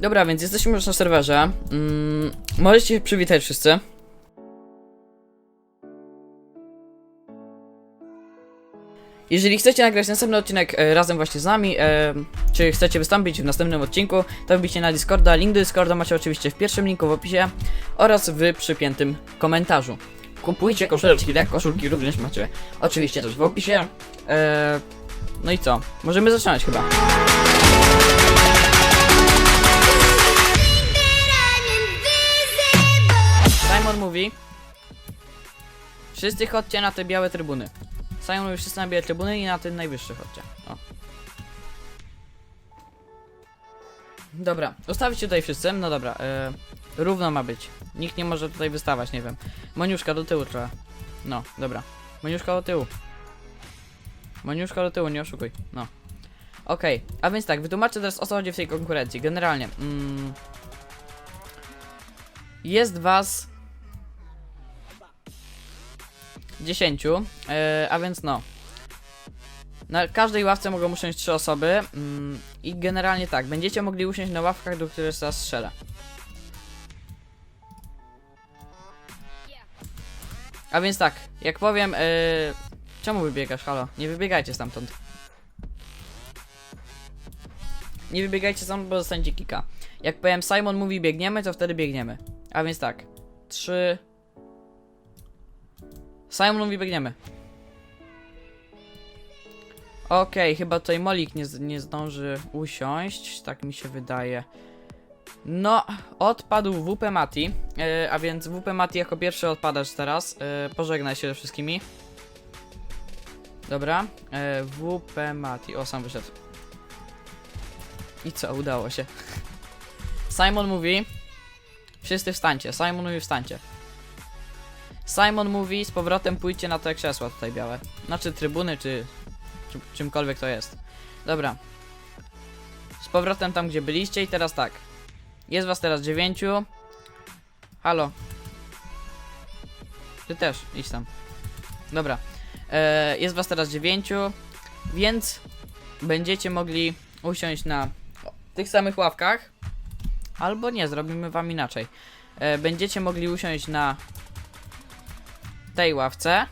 Dobra, więc jesteśmy już na serwerze. Mm, możecie się przywitać wszyscy. Jeżeli chcecie nagrać następny odcinek e, razem właśnie z nami, e, czy chcecie wystąpić w następnym odcinku, to wbijcie na Discorda. Link do Discorda macie oczywiście w pierwszym linku w opisie oraz w przypiętym komentarzu. Kupujcie koszulki, tak? Koszulki również macie oczywiście też w opisie. E, no i co? Możemy zaczynać chyba. Mówi Wszyscy chodźcie na te białe trybuny. Simon mówi wszyscy na białe trybuny i na ten najwyższy chodźcie. O. Dobra, ustawić tutaj wszyscy. No dobra, e, równo ma być. Nikt nie może tutaj wystawać, nie wiem. Moniuszka do tyłu trzeba. No, dobra. Moniuszka do tyłu. Moniuszka do tyłu, nie oszukuj. No. Okej, a więc tak, wytłumaczę teraz o co chodzi w tej konkurencji. Generalnie, mm, jest was 10, e, a więc no. Na każdej ławce mogą usiąść 3 osoby mm, i generalnie tak, będziecie mogli usiąść na ławkach, do których zaraz strzelę. A więc tak, jak powiem, e, czemu wybiegasz, halo? Nie wybiegajcie stamtąd. Nie wybiegajcie stamtąd, bo dostaniecie kika. Jak powiem Simon mówi biegniemy, to wtedy biegniemy. A więc tak, 3, Simon mówi biegniemy. Okej, chyba tutaj Molik nie, nie zdąży usiąść, tak mi się wydaje. No, odpadł WP Mati, e, a więc WP Mati jako pierwszy odpadasz teraz. E, pożegnaj się ze wszystkimi. Dobra, e, WP Mati, o sam wyszedł. I co, udało się. Simon mówi, wszyscy wstańcie, Simon mówi wstańcie. Simon mówi, z powrotem pójdźcie na te krzesła tutaj białe. Znaczy trybuny, czy, czy czymkolwiek to jest. Dobra. Z powrotem tam, gdzie byliście i teraz tak. Jest was teraz dziewięciu. Halo. Ty też, idź tam. Dobra. E, jest was teraz dziewięciu, więc będziecie mogli usiąść na tych samych ławkach. Albo nie, zrobimy wam inaczej. E, będziecie mogli usiąść na tej ławce.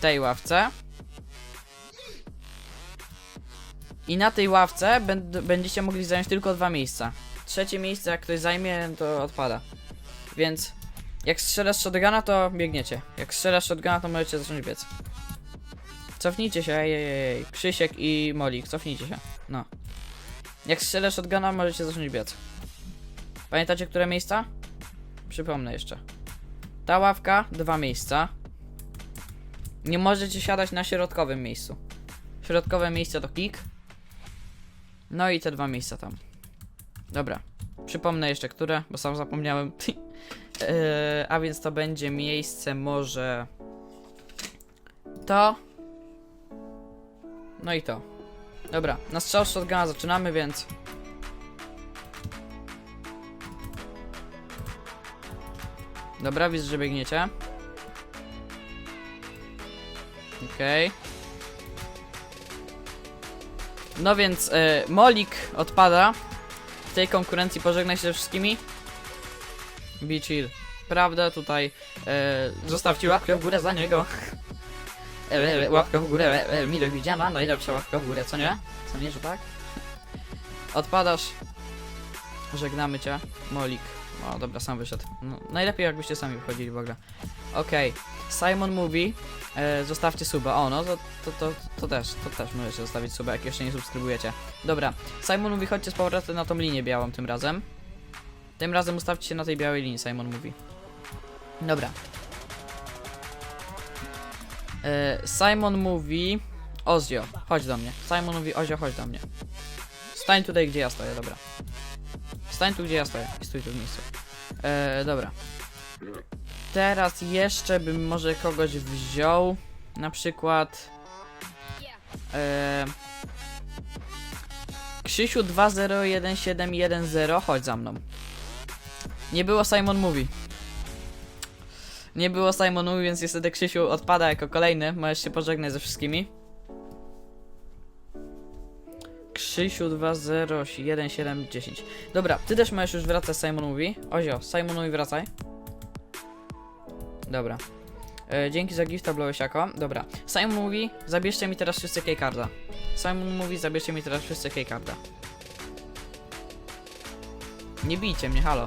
Tej ławce. I na tej ławce będ- będziecie mogli zająć tylko dwa miejsca. Trzecie miejsce, jak ktoś zajmie, to odpada. Więc jak strzelasz shotguna, to biegniecie. Jak strzelasz shotguna, to możecie zacząć biec. Cofnijcie się, ej, ej, ej. Krzysiek i Molik, cofnijcie się. No. Jak strzelasz shotguna, możecie zacząć biec. Pamiętacie, które miejsca? Przypomnę jeszcze. Ta ławka, dwa miejsca. Nie możecie siadać na środkowym miejscu. Środkowe miejsce to klik. No i te dwa miejsca tam. Dobra. Przypomnę jeszcze które, bo sam zapomniałem. Eee, a więc to będzie miejsce może to. No i to. Dobra, na strzał shotguna zaczynamy, więc Dobra, widzę, że biegniecie. Okej. No więc e, Molik odpada. W tej konkurencji pożegnaj się ze wszystkimi. Be chill. Prawda, tutaj e, zostawcie łapkę w górę za niego. E, e, e, łapkę w górę, e, e, mile widziana, najlepsza łapka w górę, co nie? Co nie, że tak? Odpadasz. Żegnamy cię, Molik. O, dobra, sam wyszedł. No, najlepiej jakbyście sami wychodzili w ogóle. Okej, Simon mówi, e, zostawcie suba. O, no to, to, to, to też, to też możecie zostawić suba, jak jeszcze nie subskrybujecie. Dobra, Simon mówi, chodźcie z powrotem na tą linię białą tym razem. Tym razem ustawcie się na tej białej linii, Simon mówi. Dobra. E, Simon mówi, Ozio, chodź do mnie. Simon mówi, Ozio, chodź do mnie. Stań tutaj, gdzie ja stoję, dobra. Stań tu, gdzie ja stoję. I stój tu w miejscu. E, dobra. Teraz jeszcze bym może kogoś wziął. Na przykład. E, Krzysiu 201710, chodź za mną. Nie było Simon Mówi. Nie było Simon Mówi, więc niestety Krzysiu odpada jako kolejny. Możesz się pożegnać ze wszystkimi. Krzysiu 201710. Dobra, ty też możesz już wracać, Simon mówi. Ozio, Simon mówi wracaj. Dobra. E, dzięki za gifta, Blowesiako. Dobra. Simon mówi, zabierzcie mi teraz wszyscy keycarda. Simon mówi, zabierzcie mi teraz wszyscy keycarda. Nie bijcie mnie, halo.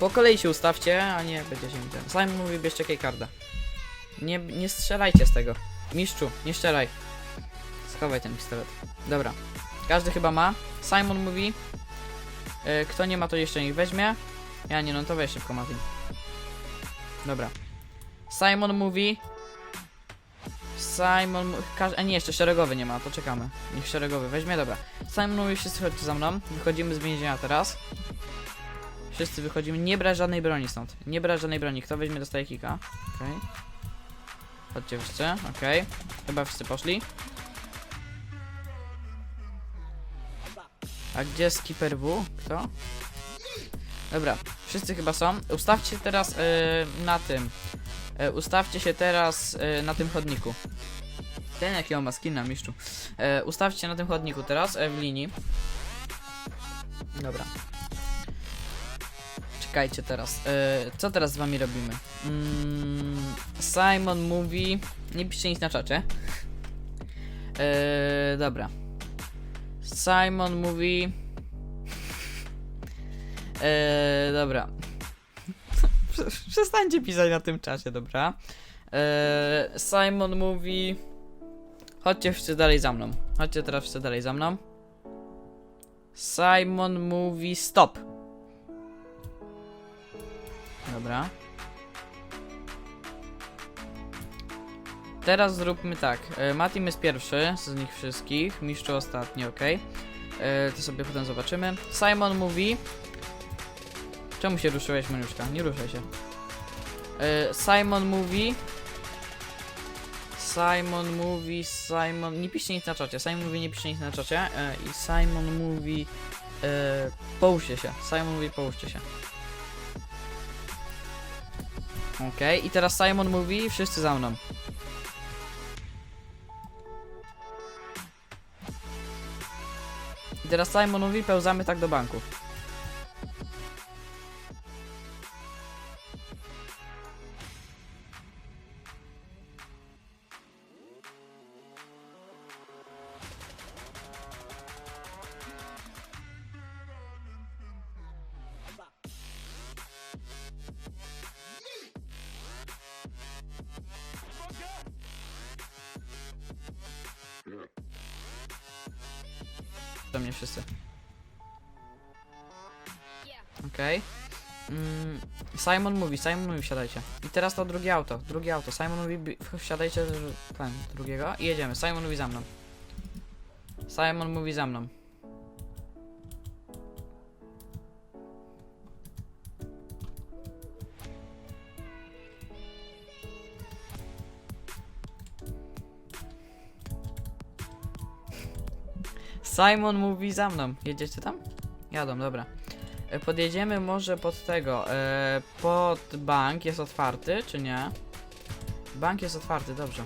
Po kolei się ustawcie, a nie będziecie mi ten. Simon mówi, bierzcie keycarda. Nie, nie strzelajcie z tego. Mistrzu, nie strzelaj. Schowaj ten pistolet. Dobra. Każdy chyba ma. Simon mówi. e, kto nie ma, to jeszcze niech weźmie. Ja nie, no to weź szybko, Martin. Dobra. Simon mówi. Simon. A nie, jeszcze szeregowy nie ma, to czekamy. Niech szeregowy weźmie, dobra. Simon mówi, wszyscy chodźcie za mną. Wychodzimy z więzienia teraz. Wszyscy wychodzimy. Nie brać żadnej broni stąd. Nie brać żadnej broni. Kto weźmie, dostaje kika. Okej. Chodźcie wszyscy, okej. Chyba wszyscy poszli. A gdzie Skipper W? Kto? Dobra, wszyscy chyba są. Ustawcie teraz e, na tym. E, ustawcie się teraz e, na tym chodniku. Ten jaki on ma skin na mistrzu. E, ustawcie się na tym chodniku teraz, e, w linii. Dobra. Czekajcie teraz. E, co teraz z wami robimy? Mm, Simon mówi. Nie piszcie nic na czacie. E, dobra. Simon mówi. Eee, dobra. Przestańcie pisać na tym czasie, dobra. Eee, Simon mówi. Chodźcie wszyscy dalej za mną. Chodźcie teraz wszyscy dalej za mną. Simon mówi stop. Dobra. Teraz zróbmy tak. E, Matim jest pierwszy z nich wszystkich. Mistrzu ostatni, ok. E, to sobie potem zobaczymy. Simon mówi. Czemu się ruszyłeś, Maniuszka? Nie ruszaj się. E, Simon mówi. Simon mówi, Simon. Nie piszcie nic na czacie. Simon mówi, nie piszcie nic na czacie. I Simon mówi. Połóżcie się. Simon mówi, połóżcie się. Okej, i teraz Simon mówi, wszyscy za mną. Teraz Simon mówi, pełzamy tak do banku. Do mnie wszyscy. Okej. Mm, Simon mówi, Simon mówi, wsiadajcie. I teraz to drugie auto, drugie auto. Simon mówi, wsiadajcie ten, drugiego i jedziemy. Simon mówi za mną. Simon mówi za mną. Simon mówi za mną. Jedziecie tam? Jadą, dobra. E, Podjedziemy może pod tego. E, pod bank jest otwarty, czy nie? Bank jest otwarty, dobrze.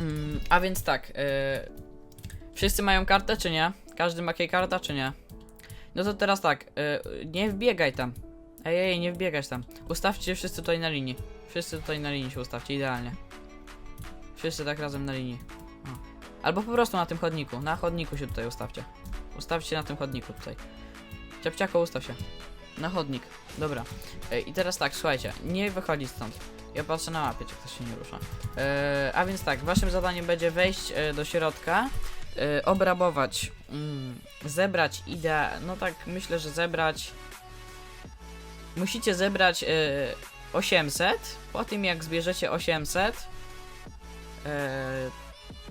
Mm, a więc tak. E, wszyscy mają kartę, czy nie? Każdy ma karta, czy nie? No to teraz tak. Nie wbiegaj tam. Ej, ej, nie wbiegać tam. Ustawcie się wszyscy tutaj na linii. Wszyscy tutaj na linii się ustawcie, idealnie. Wszyscy tak razem na linii. O. Albo po prostu na tym chodniku. Na chodniku się tutaj ustawcie. Ustawcie na tym chodniku tutaj. Ciapciako, ustaw się. Na chodnik. Dobra. E, I teraz tak, słuchajcie. Nie wychodzić stąd. Ja patrzę na mapie, czy ktoś się nie rusza. E, a więc tak, waszym zadaniem będzie wejść e, do środka, e, obrabować, mm, zebrać idea. No tak, myślę, że zebrać. Musicie zebrać e, 800. Po tym jak zbierzecie 800, e,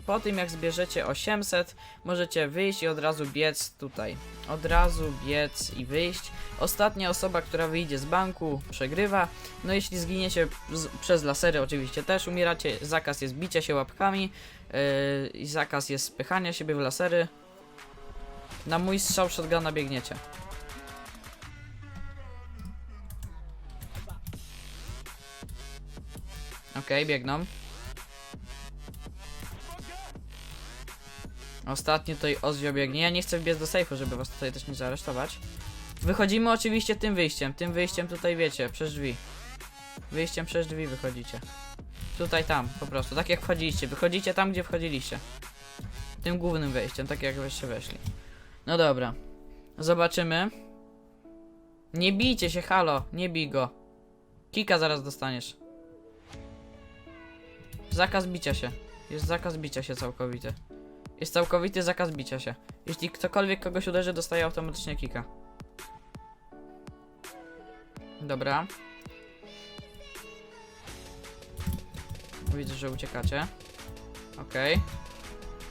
po tym jak zbierzecie 800, możecie wyjść i od razu biec tutaj. Od razu biec i wyjść. Ostatnia osoba, która wyjdzie z banku, przegrywa. No jeśli zginiecie przez lasery, oczywiście też umieracie. Zakaz jest bicia się łapkami. Yy, I zakaz jest spychania siebie w lasery. Na mój strzał shotguna biegniecie. Okej, biegną. Ostatni tutaj Ozio biegnie. Ja nie chcę wbiec do sejfu, żeby was tutaj też nie zaaresztować. Wychodzimy oczywiście tym wyjściem. Tym wyjściem tutaj wiecie, przez drzwi. Wyjściem przez drzwi wychodzicie. Tutaj, tam, po prostu. Tak jak wchodziliście. Wychodzicie tam, gdzie wchodziliście. Tym głównym wejściem, tak jak wyście weszli. No dobra. Zobaczymy. Nie bijcie się, halo. Nie bij go. Kika zaraz dostaniesz. Zakaz bicia się. Jest zakaz bicia się całkowity. Jest całkowity zakaz bicia się. Jeśli ktokolwiek kogoś uderzy, dostaje automatycznie kika. Dobra. Widzę, że uciekacie. Okej.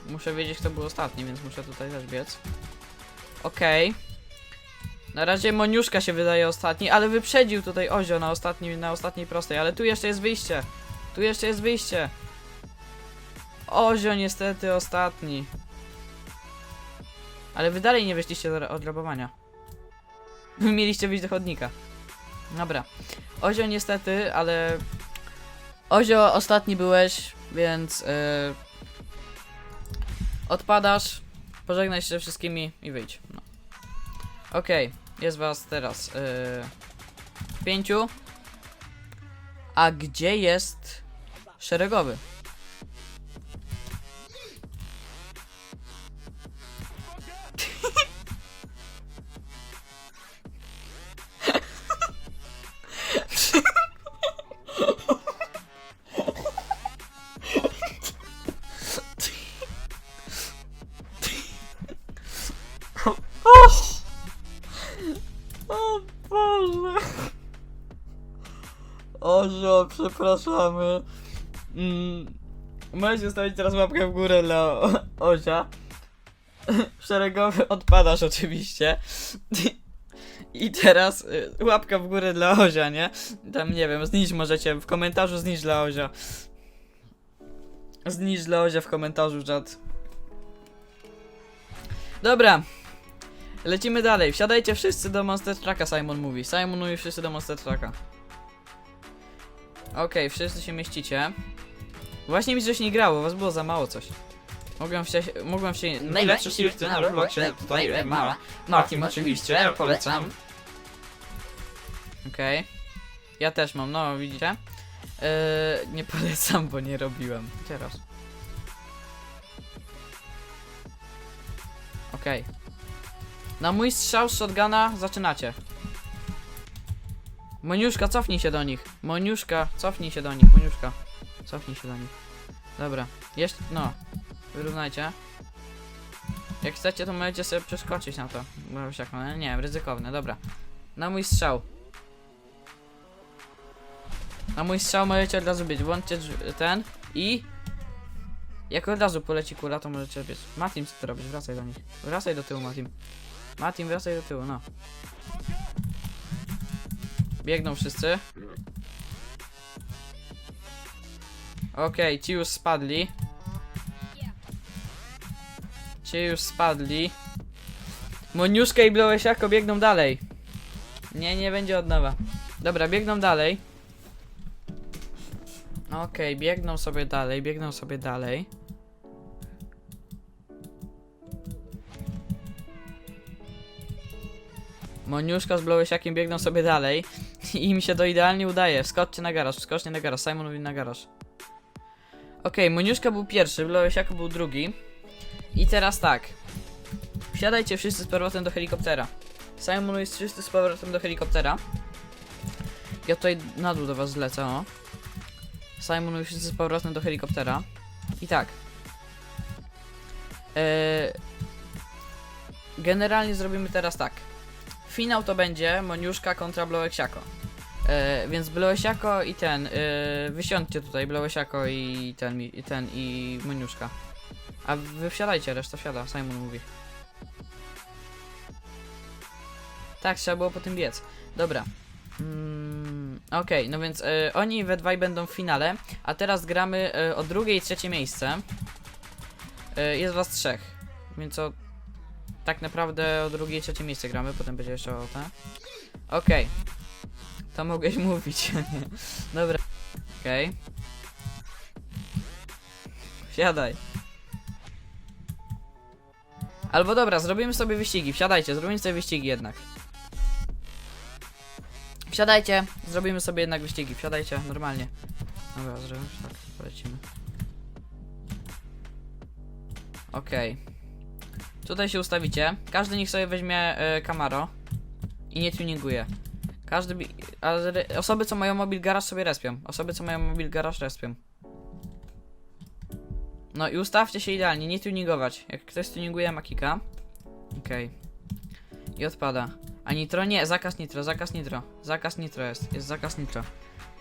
Muszę wiedzieć, kto był ostatni, więc muszę tutaj też biec. Okej. Na razie Moniuszka się wydaje ostatni, ale wyprzedził tutaj Ozio na, ostatnim, na ostatniej prostej, ale tu jeszcze jest wyjście. Tu jeszcze jest wyjście. Ozio niestety ostatni. Ale wy dalej nie wyszliście do- od rabowania. Wy mieliście wyjść do chodnika. Dobra. Ozio niestety, ale... Ozio ostatni byłeś, więc... Yy... Odpadasz, pożegnaj się ze wszystkimi i wyjdź. No. Okej, jest was teraz yy... pięciu. A gdzie jest szeregowy? Przepraszamy. Mm, możecie zostawić teraz łapkę w górę dla o- Ozia. Szeregowy odpadasz oczywiście. I teraz y, łapka w górę dla Ozia, nie? Tam nie wiem, znicz możecie w komentarzu znicz dla Ozia. Znicz dla Ozia w komentarzu, czat. Dobra. Lecimy dalej. Wsiadajcie wszyscy do Monster Trucka, Simon mówi. Simon mówi wszyscy do Monster Trucka. Okej, wszyscy się mieścicie. Właśnie mi coś nie grało, was było za mało coś. Mogłem się, mogłem się... Najlepszy filtr na Robloxie, tutaj mała. Martin oczywiście, polecam. Okej. Ja też mam, no widzicie? Yy, nie polecam, bo nie robiłem. Teraz. Okej. Na mój strzał z shotguna zaczynacie. Moniuszka, cofnij się do nich. Moniuszka, cofnij się do nich. Moniuszka, cofnij się do nich. Dobra, jeszcze, no. Wyrównajcie. Jak chcecie, to możecie sobie przeskoczyć na to. No, nie wiem, ryzykowne, dobra. Na mój strzał. Na mój strzał możecie od razu biec. Włączcie ten i... Jak od razu poleci kula, to możecie biec. Matim, co ty robisz? Wracaj do nich. Wracaj do tyłu, Matim. Matim, wracaj do tyłu, no. Biegną wszyscy. Okej, ci już spadli. Ci już spadli. Moniuszka i Blołesiako biegną dalej. Nie, nie będzie od nowa. Dobra, biegną dalej. Okej, biegną sobie dalej, biegną sobie dalej. Moniuszka z Blołesiakiem biegną sobie dalej i im się to idealnie udaje. Wskoczcie na garaż, wskoczcie na garaż, Simon mówi na garaż. Okej, Moniuszka był pierwszy, Blołesiak był drugi. I teraz tak. Wsiadajcie wszyscy z powrotem do helikoptera. Simon jest wszyscy z powrotem do helikoptera. Ja tutaj na dół do was zlecę, o. Simon już z powrotem do helikoptera. I tak. Eee, generalnie zrobimy teraz tak. Finał to będzie Moniuszka kontra Blołesiako. Eee, więc Blołesiako i ten. Eee, wysiądźcie tutaj, Blołesiako i ten, i ten i Moniuszka. A wy wsiadajcie, reszta wsiada, Simon mówi. Tak, trzeba było po tym biec. Dobra. Mm, Okej, no więc e, oni we dwaj będą w finale, a teraz gramy e, o drugie i trzecie miejsce. E, jest was trzech, więc o, tak naprawdę o drugie i trzecie miejsce gramy, potem będzie jeszcze o te. Okej. To mogłeś mówić. Dobra. Okej. Siadaj. Albo dobra, zrobimy sobie wyścigi. Wsiadajcie, zrobimy sobie wyścigi jednak. Wsiadajcie, zrobimy sobie jednak wyścigi. Wsiadajcie, normalnie. Dobra, zrobimy tak, polecimy. Okej. Tutaj się ustawicie. Każdy niech sobie weźmie y, Camaro i nie tuninguje. Każdy. A osoby, co mają mobil garaż sobie respią. Osoby, co mają mobil garaż respią. No i ustawcie się idealnie, nie tuningować. Jak ktoś tuninguje makika. Okej. I odpada. A nitro? Nie, zakaz nitro, zakaz nitro. Zakaz nitro jest, jest zakaz nitro.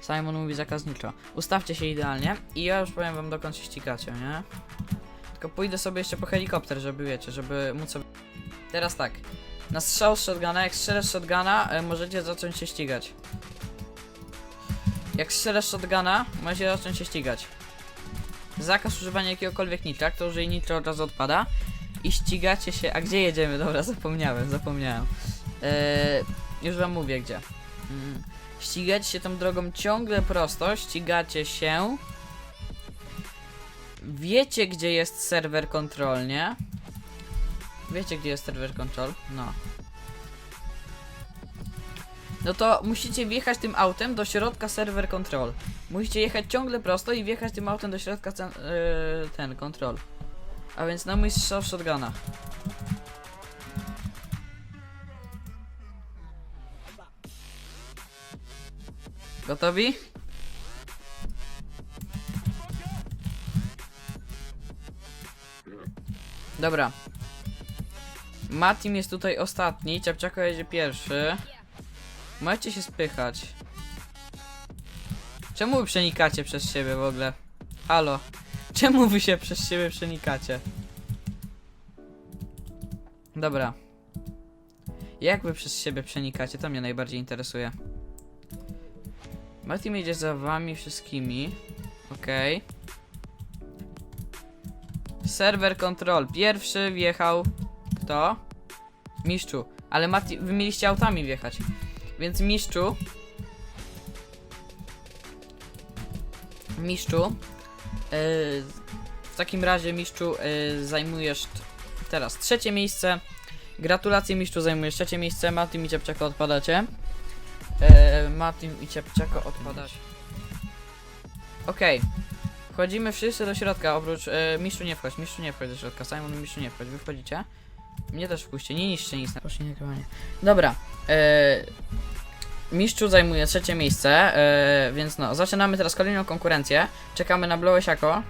Simon mówi zakaz nitro. Ustawcie się idealnie i ja już powiem wam dokąd się ścigacie, nie? Tylko pójdę sobie jeszcze po helikopter, żeby wiecie, żeby móc sobie... Teraz tak. Na strzał z shotguna, jak strzelasz shotguna, e, możecie zacząć się ścigać. Jak strzelasz shotguna, możecie zacząć się ścigać. Zakaz używania jakiegokolwiek nitra, kto użyje nitro od razu odpada. I ścigacie się. A gdzie jedziemy? Dobra, zapomniałem, zapomniałem. Eee, już wam mówię gdzie. Mm. Ścigacie się tą drogą ciągle prosto, ścigacie się. Wiecie gdzie jest serwer control, nie? Wiecie gdzie jest serwer control? No. No to musicie wjechać tym autem do środka serwer control. Musicie jechać ciągle prosto i wjechać tym autem do środka ten, yy, ten control. A więc na mój strzał shotguna. Gotowi? Dobra. Matim jest tutaj ostatni, Ciapciako jedzie pierwszy. Możecie się spychać. Czemu wy przenikacie przez siebie w ogóle? Halo. Czemu wy się przez siebie przenikacie? Dobra. Jak wy przez siebie przenikacie? To mnie najbardziej interesuje. Martin jedzie za wami wszystkimi. Okej. Serwer control. Pierwszy wjechał. Kto? Mistrzu. Ale Mati, wy mieliście autami wjechać. Więc mistrzu. Mistrzu. Yy, w takim razie, mistrzu, yy, zajmujesz teraz trzecie miejsce. Gratulacje, mistrzu, zajmujesz trzecie miejsce. Martin i Ciepczako odpadacie. Yy, Martin i Ciepczako odpadacie. Okej. Wchodzimy wszyscy do środka, oprócz e, mistrzu nie wchodź, mistrzu nie wchodź do środka, Simon mistrzu nie wchodź, wy wchodzicie. Mnie też wpuśćcie, nie niszczcie nic na nagrywanie. Dobra, e, mistrzu zajmuje trzecie miejsce, e, więc no, zaczynamy teraz kolejną konkurencję. Czekamy na Blołesiako.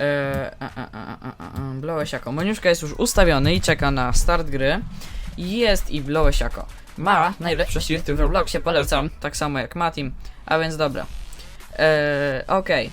E, a, a, a, a, a, a, Blołesiako. Moniuszka jest już ustawiony i czeka na start gry. Jest i Blołesiako. Mała, najlepszy shifty w Robloxie, polecam. Tak samo jak Matim, a więc dobra. Eee, Okej.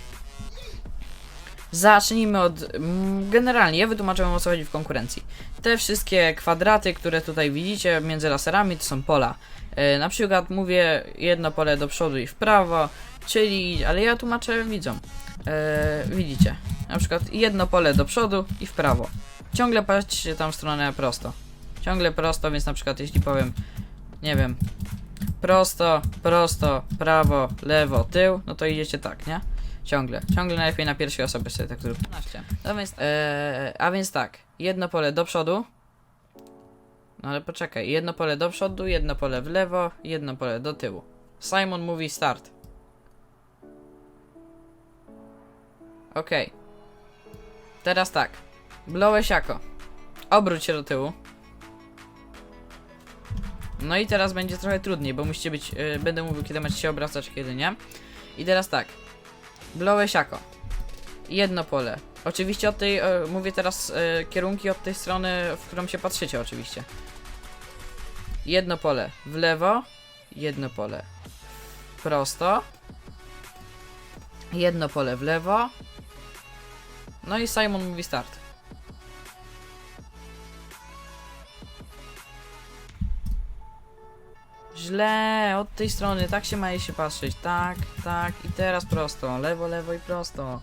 Zacznijmy od. mm, Generalnie, ja wytłumaczę wam o co chodzi w konkurencji. Te wszystkie kwadraty, które tutaj widzicie między laserami, to są pola. E, na przykład mówię jedno pole do przodu i w prawo, czyli. Ale ja tłumaczę widzom. E, widzicie. Na przykład jedno pole do przodu i w prawo. Ciągle patrzcie tam w stronę prosto. Ciągle prosto, więc na przykład jeśli powiem, nie wiem, prosto, prosto, prawo, lewo, tył, no to idziecie tak, nie? Ciągle, ciągle najlepiej na pierwszej osobie sobie tak zrób. 15. No więc, e, a więc tak, jedno pole do przodu. No ale poczekaj, jedno pole do przodu, jedno pole w lewo, jedno pole do tyłu. Simon mówi start. Okej. Teraz tak. Blowłeś jako. Obróć się do tyłu. No i teraz będzie trochę trudniej, bo musicie być. Yy, będę mówił, kiedy macie się obracać, kiedy nie. I teraz tak. Blowę siako. Jedno pole. Oczywiście od tej. e, mówię teraz e, kierunki od tej strony, w którą się patrzycie, oczywiście. Jedno pole w lewo, jedno pole prosto. Jedno pole w lewo. No i Simon mówi start. Źle, od tej strony, tak się ma się patrzeć. Tak, tak, i teraz prosto. Lewo, lewo i prosto.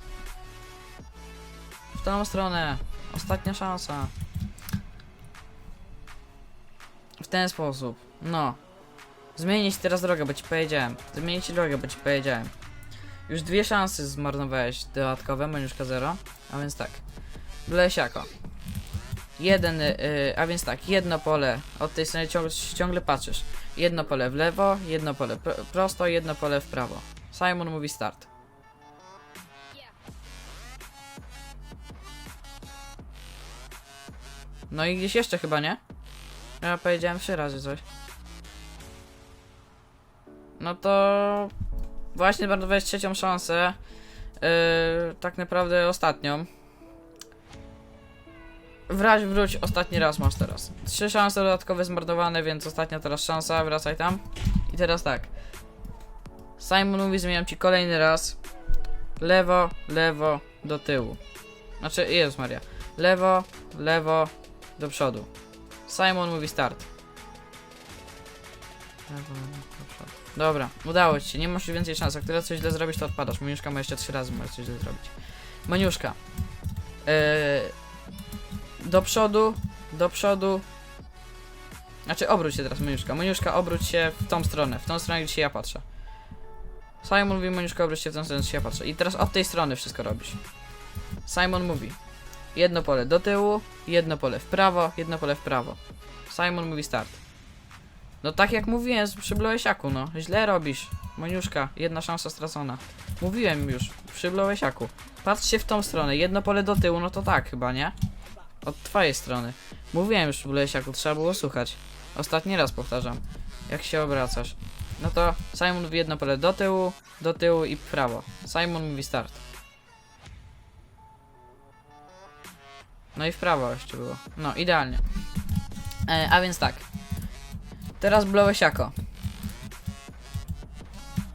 W tą stronę. Ostatnia szansa. W ten sposób. No. Zmienić teraz drogę, bo ci powiedziałem. Zmienić drogę, bo ci powiedziałem. Już dwie szanse zmarnowałeś dodatkowe, Moniuszka 0. A więc tak. Blesiako. Jeden, y, a więc tak, jedno pole od tej strony ciągle, ciągle patrzysz. Jedno pole w lewo, jedno pole pro, prosto, jedno pole w prawo. Simon mówi start. No i gdzieś jeszcze chyba, nie? Ja powiedziałem trzy razy coś. No to właśnie marnowałeś trzecią szansę. Yy, tak naprawdę ostatnią. Wrać, wróć, ostatni raz masz teraz. Trzy szanse dodatkowe zmarnowane, więc ostatnia teraz szansa, wracaj tam. I teraz tak. Simon mówi, zmieniam ci kolejny raz. Lewo, lewo, do tyłu. Znaczy, Jezus Maria. Lewo, lewo, do przodu. Simon mówi start. Lewo, lewo, do przodu. Dobra, udało ci się, nie masz więcej szans. Jak teraz coś źle zrobisz, to odpadasz. Moniuszka ma jeszcze trzy razy, możesz coś źle zrobić. Moniuszka. Yy, do przodu, do przodu. Znaczy, obróć się teraz, Moniuszka. Moniuszka, obróć się w tą stronę, w tą stronę, gdzie się ja patrzę. Simon mówi, Moniuszka, obróć się w tą stronę, gdzie się ja patrzę. I teraz od tej strony wszystko robisz. Simon mówi. Jedno pole do tyłu, jedno pole w prawo, jedno pole w prawo. Simon mówi start. No tak jak mówiłem przy Bloesiaku, no. Źle robisz. Moniuszka, jedna szansa stracona. Mówiłem już, przy Bloesiaku. Patrzcie w tą stronę, jedno pole do tyłu, no to tak chyba, nie? Od twojej strony. Mówiłem już przy Bloesiaku, trzeba było słuchać. Ostatni raz powtarzam. Jak się obracasz. No to Simon mówi jedno pole do tyłu, do tyłu i w prawo. Simon mówi start. No i w prawo jeszcze było. No, idealnie. E, a więc tak. Teraz Bloesiako.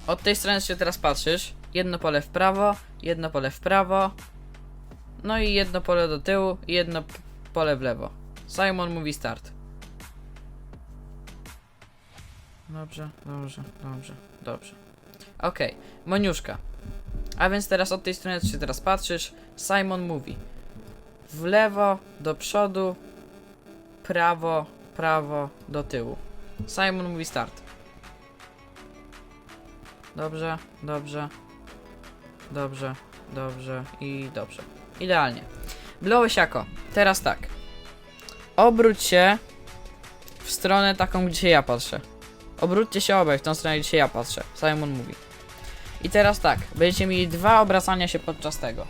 Od tej strony się teraz patrzysz. Jedno pole w prawo, jedno pole w prawo. No i jedno pole do tyłu i jedno pole w lewo. Simon mówi start. Dobrze, dobrze, dobrze, dobrze. Okej, Moniuszka. A więc teraz od tej strony się teraz patrzysz. Simon mówi. W lewo, do przodu, prawo, prawo, do tyłu. Simon mówi start. Dobrze, dobrze, dobrze, dobrze i dobrze. Idealnie. Blołesiako, teraz tak. Obróć się w stronę taką, gdzie ja patrzę. Obróćcie się obaj w tą stronę, gdzie ja patrzę. Simon mówi. I teraz tak, będziecie mieli dwa obracania się podczas tego.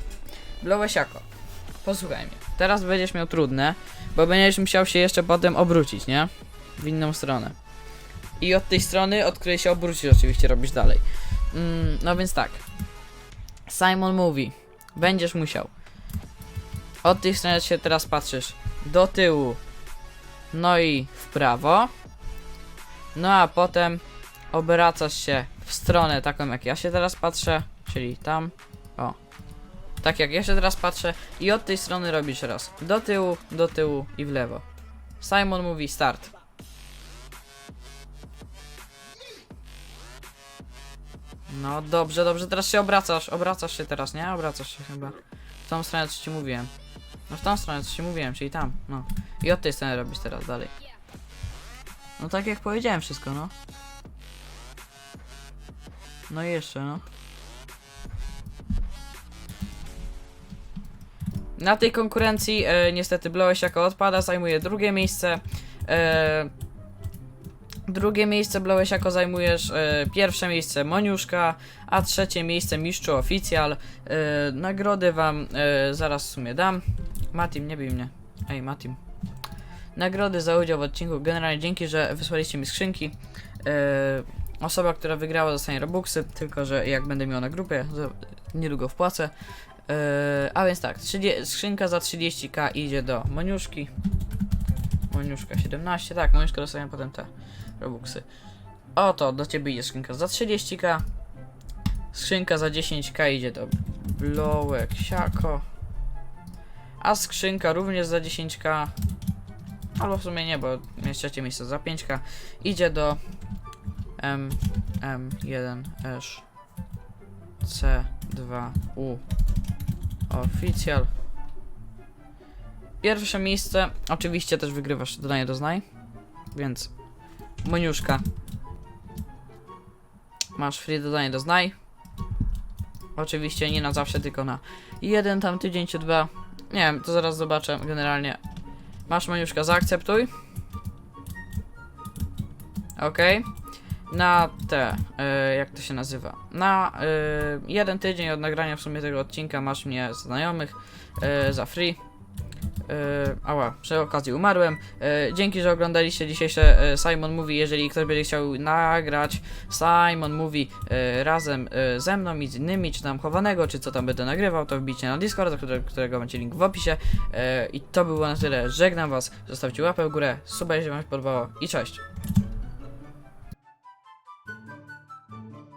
Blołesiako, posłuchaj mnie. Teraz będziesz miał trudne, bo będziesz musiał się jeszcze potem obrócić, nie? W inną stronę. I od tej strony, od której się obrócisz, oczywiście robisz dalej. Mm, no więc tak. Simon mówi, będziesz musiał. Od tej strony się teraz patrzysz do tyłu, no i w prawo. No a potem obracasz się w stronę taką jak ja się teraz patrzę, czyli tam. O. Tak jak ja się teraz patrzę i od tej strony robisz raz do tyłu, do tyłu i w lewo. Simon mówi start. No dobrze, dobrze, teraz się obracasz, obracasz się teraz, nie? Obracasz się chyba. W tą stronę, co ci mówiłem. No w tą stronę, co ci mówiłem, czyli tam, no. I od tej strony robisz teraz dalej. No tak jak powiedziałem wszystko, no. No i jeszcze, no. Na tej konkurencji e, niestety Blołeś jako odpada, zajmuje drugie miejsce. E, drugie miejsce Blołeś jako zajmujesz, e, pierwsze miejsce Moniuszka, a trzecie miejsce Mistrzu Oficjal. E, nagrody wam e, zaraz w sumie dam. Matim, nie bij mnie. Ej, Matim. Nagrody za udział w odcinku. Generalnie dzięki, że wysłaliście mi skrzynki. E, osoba, która wygrała dostanie Robuxy, tylko że jak będę miał na grupie, niedługo wpłacę. E, a więc tak, 30, skrzynka za 30k idzie do Moniuszki. Moniuszka 17, tak, Moniuszka dostanie potem te Robuxy. Oto, do ciebie idzie skrzynka za 30k. Skrzynka za 10k idzie do Blowek Siako. A skrzynka również za 10k. Albo w sumie nie, bo jest trzecie miejsce za 5k. Idzie do M, M1, Esz, C2U. Oficjal. Pierwsze miejsce. Oczywiście też wygrywasz dodanie do znaj. Więc Moniuszka. Masz free dodanie do znaj. Oczywiście nie na zawsze, tylko na jeden tam tydzień czy dwa. Nie wiem, to zaraz zobaczę generalnie. Masz Maniuszka, zaakceptuj. Okej. Na te, e, jak to się nazywa? Na e, jeden tydzień od nagrania w sumie tego odcinka masz mnie znajomych e, za free. E, ała, przy okazji umarłem. E, dzięki, że oglądaliście dzisiejsze e, Simon Mówi. Jeżeli ktoś będzie chciał nagrać Simon Mówi e, razem e, ze mną i z innymi, czy tam chowanego, czy co tam będę nagrywał, to wbijcie na Discord, które, którego macie link w opisie. E, I to było na tyle. Żegnam was. Zostawcie łapę w górę, suba, jeżeli wam się podobało i cześć.